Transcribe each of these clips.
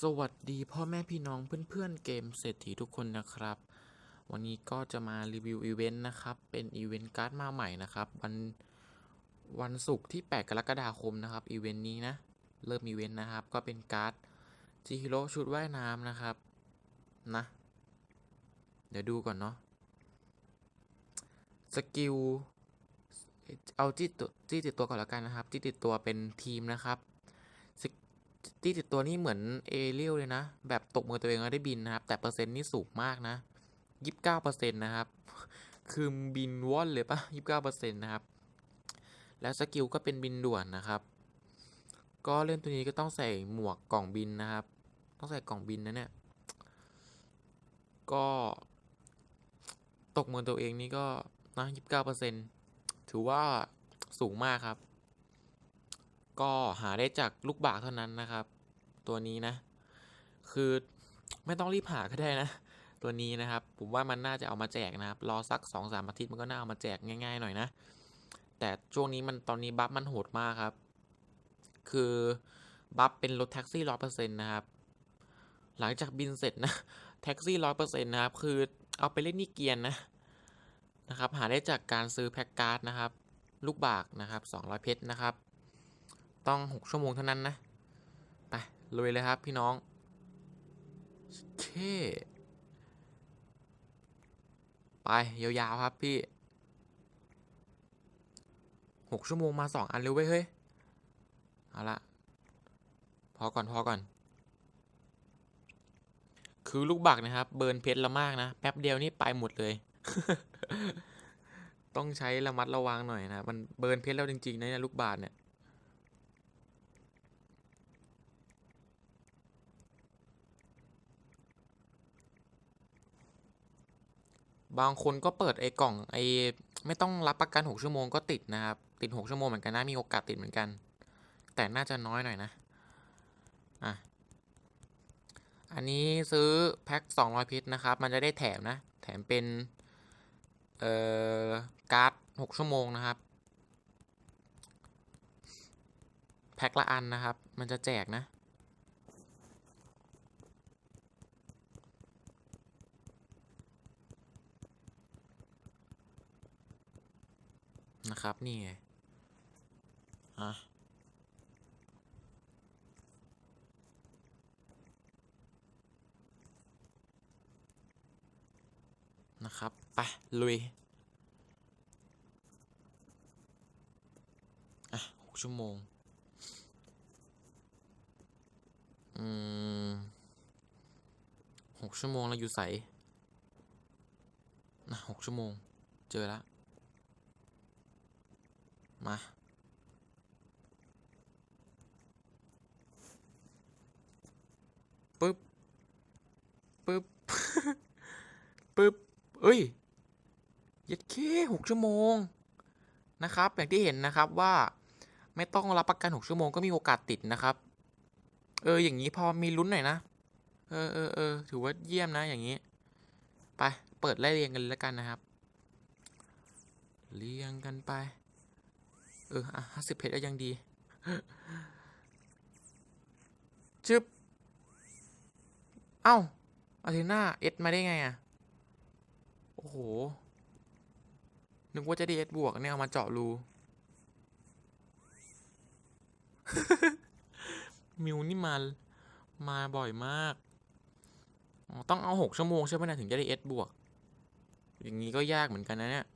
สวัสดีพ่อแม่พี่น้องเพื่อนๆเกมเศรษฐีทุกคนนะครับ วันนี้ก็จะมารีวิวอีเวนต์นะครับ เป็นอีเวนต์การ์ดมาใหม่นะครับ วันวันศุกร์ที่ 8 กรกฎาคมนะครับอีเวนต์นี้นะ เริ่มอีเวนต์นะครับ ก็เป็นการ์ดจิฮิโร่ชุดว่ายน้ำนะครับนะ เดี๋ยวดูก่อนเนาะสกิลเอาจี้ตัวจี้ติดตัวก่อนแล้วกันนะครับจี้ติดตัวเป็นทีมนะครับ ที่ติดตัวนี่เหมือนเอเรียลเลยนะ แบบตกมือตัวเองแล้วได้บินนะครับ แต่เปอร์เซ็นต์นี่สูงมากนะยี่สิบเก้าเปอร์เซ็นต์นะครับ คือบินว่อนเลยปะยี่สิบเก้าเปอร์เซ็นต์นะครับ แล้วสกิลก็เป็นบินด่วนนะครับ ก็เล่นตัวนี้ก็ต้องใส่หมวกกล่องบินนะครับ ต้องใส่กล่องบินนะเนี่ย ก็ ตกมือตัวเองนี่ก็นะยี่สิบเก้าเปอร์เซ็นต์ถือว่าสูงมากครับ ก็หาได้จากลูกบากเท่านั้นนะครับ ตัวนี้นะ คือไม่ต้องรีบหาก็ได้นะ ตัวนี้นะครับ ผมว่ามันน่าจะเอามาแจกนะครับ รอสักสองสามอาทิตย์มันก็น่าเอามาแจกง่าย ๆ หน่อยนะ แต่ช่วงนี้มันตอนนี้บัฟมันโหดมากครับ คือบัฟเป็นรถแท็กซี่ร้อยเปอร์เซ็นต์นะครับ หลังจากบินเสร็จนะแท็กซี่ร้อยเปอร์เซ็นต์นะครับ คือเอาไปเล่นนี่เกียนนะนะครับ หาได้จากการซื้อแพ็กการ์ดนะครับ ลูกบากนะครับ200เพชรนะครับ ต้อง 6 ชั่วโมงเท่านั้นนะ ไปลุยเลยครับพี่น้องเคไป ยาวๆครับพี่ 6 ชั่วโมงมา 2 อันเร็วเว้ยเฮ้ย เอาละพอก่อนพอก่อน คือลูกบักนะครับ เบิร์นเพชรละมากนะ แป๊บเดียวนี่ไปหมดเลย ต้องใช้ระมัดระวังหน่อยนะ มันเบิร์นเพชรแล้วจริงๆนะลูกบาศก์เนี่ย บางคนก็เปิดไอ้กล่องไอ้ไม่ต้องรับประกัน 6 ชั่วโมงก็ติดนะครับ ติด 6 ชั่วโมงเหมือนกันนะมีโอกาสติดเหมือนกัน แต่น่าจะน้อยหน่อยนะอะอันนี้ซื้อแพ็ค200พิษนะครับ มันจะได้แถมนะ แถมเป็น เอ่อ การ์ด 6 ชั่วโมงนะครับ แพ็คละอันนะครับ มันจะแจกนะ นะครับ นี่ไง อะ นะครับ ไป ลุย อะหกชั่วโมง อืมหกชั่วโมงเราอยู่ใสนะหกชั่วโมง เจอแล้ว มาปึ๊บปึ๊บปึ๊บเอ้ยยัดเคหกชั่วโมงนะครับ อย่างที่เห็นนะครับว่าไม่ต้องรับประกันหกชั่วโมงก็มีโอกาสติดนะครับ เออ อย่างนี้พอมีลุ้นหน่อยนะ เออเออเออถือว่าเยี่ยมนะอย่างนี้ ไป เปิดไล่เรียงกันลยแล้วกันนะครับ เรียงกันไป เออ อะห้าสิบเพชรก็ยังดีชึบเอ้าอาเทน่าเอสมาได้ไงอะ โอ้โห นึกว่าจะได้เอสบวกเนี่ย เอามาเจาะรู มิวนี่มา มาบ่อยมาก ต้องเอาหกชั่วโมงใช่ไหมนะถึงจะได้เอสบวก อย่างนี้ก็ยากเหมือนกันนะเนี่ย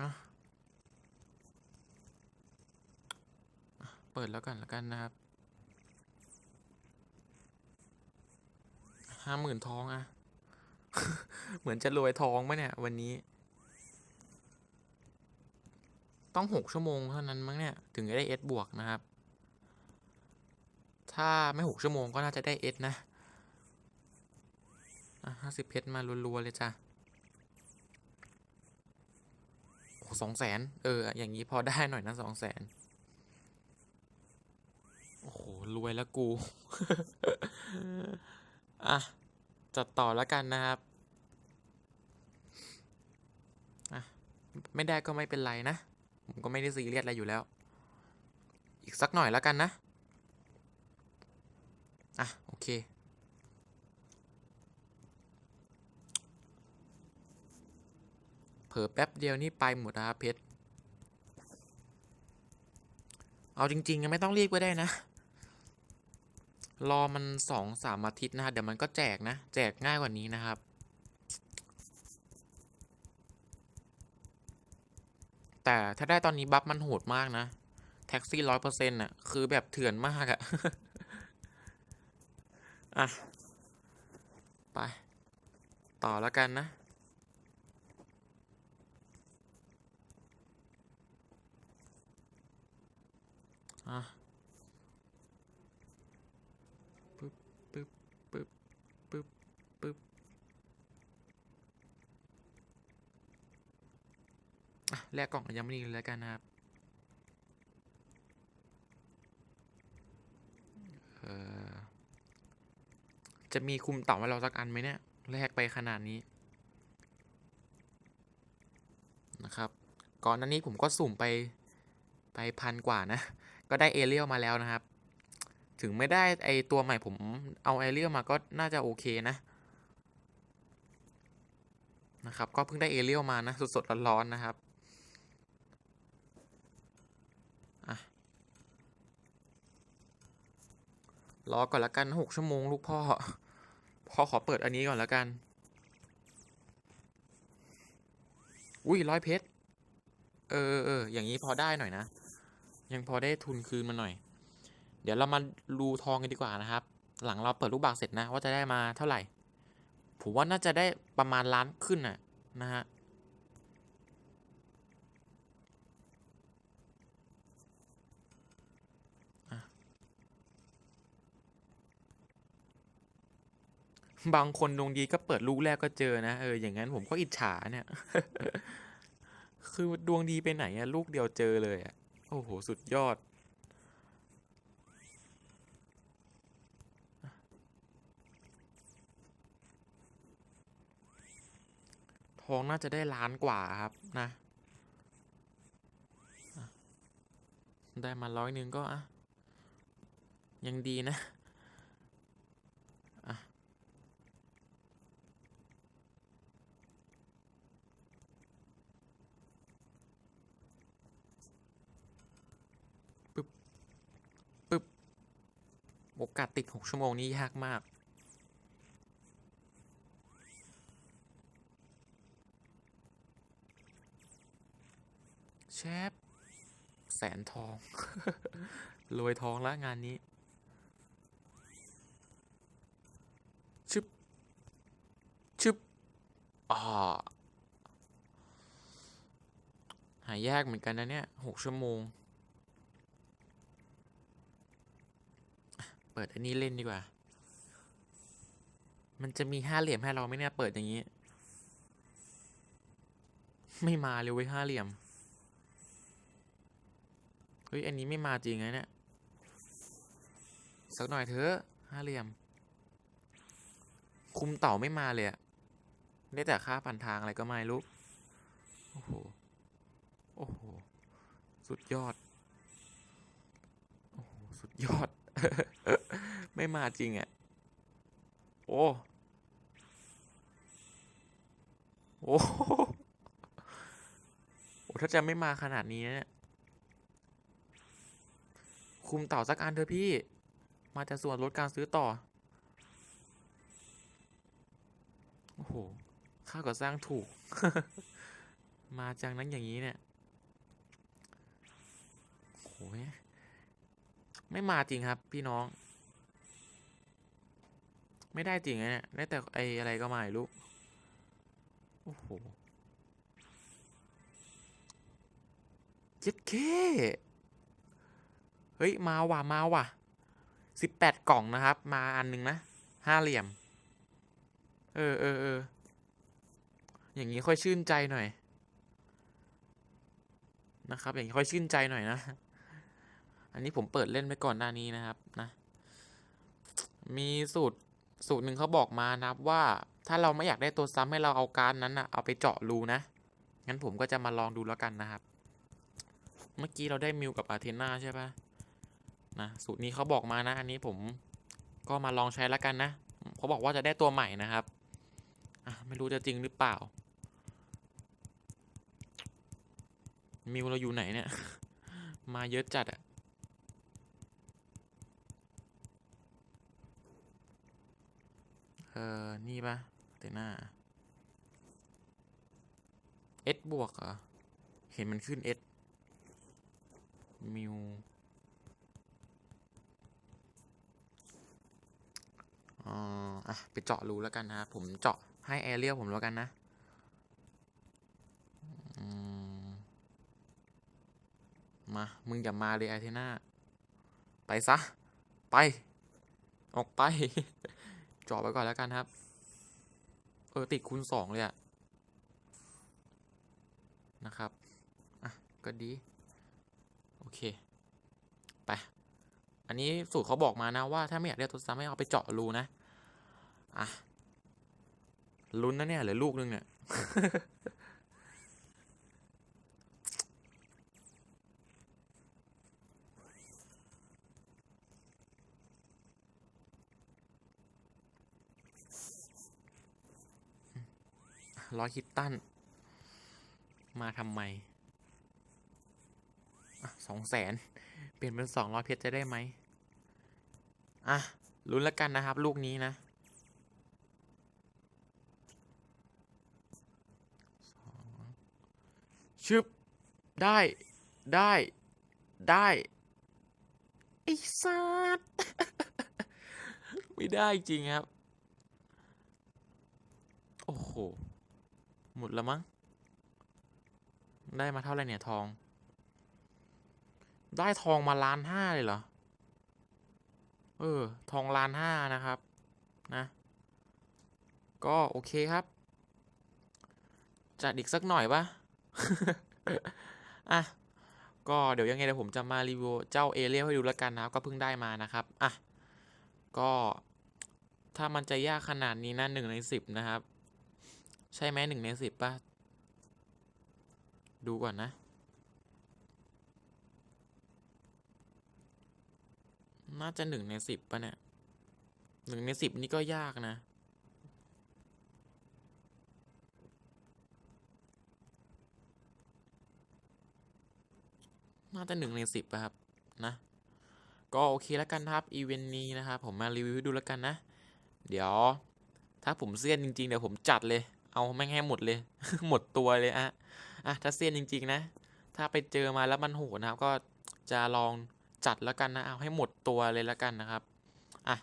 อะเปิดแล้วกันแล้วกันนะครับห้าหมื่นทองอะเหมือนจะรวยทองไหมเนี่ย วันนี้ ต้องหกชั่วโมงเท่านั้นมั้งเนี่ย ถึงจะได้เอสบวกนะครับ ถ้าไม่หกชั่วโมงก็น่าจะได้เอสนะอะห้าสิบเพชรมารัวๆเลยจ้ะ โอ้ สองแสนเออ อย่างนี้พอได้หน่อยนะสองแสนโอ้โห รวยแล้วกู อะ จัดต่อแล้วกันนะครับ อะ ไม่ได้ก็ไม่เป็นไรนะ ผมก็ไม่ได้ซีเรียสอะไรอยู่แล้ว อีกสักหน่อยแล้วกันนะ อะ โอเค เผลอแป๊บเดียวนี่ไปหมดนะครับเพชร เอาจริงๆยังไม่ต้องรีบก็ได้นะ รอมันสองสามอาทิตย์นะฮะเดี๋ยวมันก็แจกนะ แจกง่ายกว่านี้นะครับ แต่ถ้าได้ตอนนี้บัฟมันโหดมากนะ แท็กซี่ร้อยเปอร์เซ็นต์อะ คือแบบเถื่อนมากอะ อะ ไป ต่อแล้วกันนะ อะปึ๊บปึ๊บปึ๊บปึ๊บปึ๊บอะแลกกล่องกับยังไม่ดีเลยแล้วกันนะครับเออจะมีคุมเต่าให้เราสักอันไหมเนี่ยแลกไปขนาดนี้นะครับ ก่อนหน้านี้ผมก็สุ่มไปไปพันกว่านะ ก็ได้เอเรียลมาแล้วนะครับ ถึงไม่ได้ไอตัวใหม่ผมเอาเอเรียลมาก็น่าจะโอเคนะนะครับ ก็เพิ่งได้เอเรียลมานะสดๆร้อนๆนะครับรอก่อนละกันหกชั่วโมงลูกพ่อ พ่อขอเปิดอันนี้ก่อนละกัน อุ้ยร้อยเพชร เออเออเอออย่างนี้พอได้หน่อยนะ ยังพอได้ทุนคืนมาหน่อย เดี๋ยวเรามาดูทองกันดีกว่านะครับ หลังเราเปิดลูกบากเสร็จนะว่าจะได้มาเท่าไหร่ ผมว่าน่าจะได้ประมาณล้านขึ้นนะนะฮะบางคนดวงดีก็เปิดลูกแรกก็เจอนะเอออย่างนั้นผมก็อิจฉาเนี่ย คือดวงดีไปไหนอะลูกเดียวเจอเลยอะ โอ้โห สุดยอด ทองน่าจะได้ล้านกว่าครับนะ ได้มาร้อยหนึ่งก็อะ ยังดีนะ โอกาสติดหกชั่วโมงนี้ยากมาก แชปแสนทอง รวยทองแล้วงานนี้ ชึบ ชึบอ่าหายากเหมือนกันนะเนี่ยหกชั่วโมง ปิดอันนี้เล่นดีกว่า มันจะมีห้าเหลี่ยมให้เราไหมเนี่ยเปิดอย่างนี้ ไม่มาเลยเว้ยห้าเหลี่ยม เฮ้ยอันนี้ไม่มาจริงนะเนี่ย สักหน่อยเถอะห้าเหลี่ยม คุมเต่าไม่มาเลยอะได้แต่ค่าผ่านทางอะไรก็ไม่รู้ โอ้โห โอ้โห สุดยอด โอ้โห สุดยอด ไม่มาจริงอะโอ้โอ้โหโอ้ถ้าจะไม่มาขนาดนี้เนี่ย คุมเต่าสักอันเถอะพี่ มาจะส่วนลดการซื้อต่อ โอ้โห ค่าก่อสร้างถูก มาจังนั้นอย่างนี้เนี่ยโอ้ย ไม่มาจริงครับ พี่น้อง ไม่ได้จริงนะเนี่ยได้แต่ไออะไรก็ไม่รู้โอ้โหเจ็ดเคเฮ้ย มาว่ะ มาว่ะสิบแปดกล่องนะครับ มาอันหนึงนะห้าเหลี่ยม เออเออเอออย่างนี้ค่อยชื่นใจหน่อย นะครับ อย่างนี้ค่อยชื่นใจหน่อยนะ อันนี้ผมเปิดเล่นไปก่อนหน้านี้นะครับนะ มีสูตรสูตรหนึ่งเขาบอกมานะครับว่าถ้าเราไม่อยากได้ตัวซ้ำให้เราเอาการนั้นนะเอาไปเจาะรูนะ งั้นผมก็จะมาลองดูแล้วกันนะครับ เมื่อกี้เราได้มิวกับอาเทนาใช่ปะนะสูตรนี้เขาบอกมานะ อันนี้ผมก็มาลองใช้แล้วกันนะเขาบอกว่าจะได้ตัวใหม่นะครับอะไม่รู้จะจริงหรือเปล่า มิวเราอยู่ไหนเนี่ย มาเยอะจัดอะ เออ นี่ปะเตน่าเอสบวกเหรอ เห็นมันขึ้นเอสมิวอ๋ออะ ไปเจาะรูแล้วกันนะ ผมเจาะให้แอเรียลผมแล้วกันนะมมามึงอย่ามาเลยไอเทน่า ไปซะ ไป ออกไป จาะไปก่อนแล้วกันครับ เออติดคูณสองเลยอะนะครับ อะ ก็ดี โอเค ไป อันนี้สูตรเขาบอกมานะว่าถ้าไม่อยากได้ตัวซ้ำให้เอาไปเจาะรูนะ อะ ลุ้นนะเนี่ยเหลือลูกนึงเนี่ย ร้อยคิตตัน มาทำไมสองแสนเปลี่ยนเป็นสองร้อยเพชรจะได้ไหมอะลุ้นแล้วกันนะครับ ลูกนี้นะชึบ ได้ได้ได้ไอ้สัตว์ไม่ได้จริงครับ โอ้โห หมดแล้วมั้ง ได้มาเท่าไหร่เนี่ยทอง ได้ทองมาล้านห้าเลยเหรอ เออ ทองล้านห้านะครับ นะ ก็โอเคครับ จัดอีกสักหน่อยปะอะ ก็เดี๋ยวยังไงเดี๋ยวผมจะมารีวิวเจ้าเอเรียลให้ดูแล้วกันนะครับ ก็เพิ่งได้มานะครับ อะ ก็ถ้ามันจะยากขนาดนี้นะหนึ่งในสิบนะครับ ช่ไหมหนึ่งในสิบป่ะ ดูก่อนนะ น่าจะหนึ่งในสิบป่ะเนี่ยหนึ่งในสิบนี่ก็ยากนะ น่าจะหนึ่งในสิบป่ะครับ นะ ก็โอเคแล้วกันครับ อีเวนต์นี้นะครับ ผมมารีวิวดูแล้วกันนะ เดี๋ยว ถ้าผมเซียนจริง ๆ เดี๋ยวผมจัดเลย เอาแม่งให้หมดเลย หมดตัวเลยอะอะถ้าเซียนจริง ๆ นะ ถ้าไปเจอมาแล้วมันโหดนะครับ ก็จะลองจัดแล้วกันนะเอาให้หมดตัวเลยแล้วกันนะครับอะ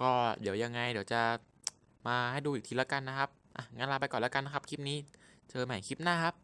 ก็เดี๋ยวยังไงเดี๋ยวจะมาให้ดูอีกทีแล้วกันนะครับอะงั้นลาไปก่อนแล้วกันนะครับคลิปนี้ เจอใหม่คลิปหน้าครับ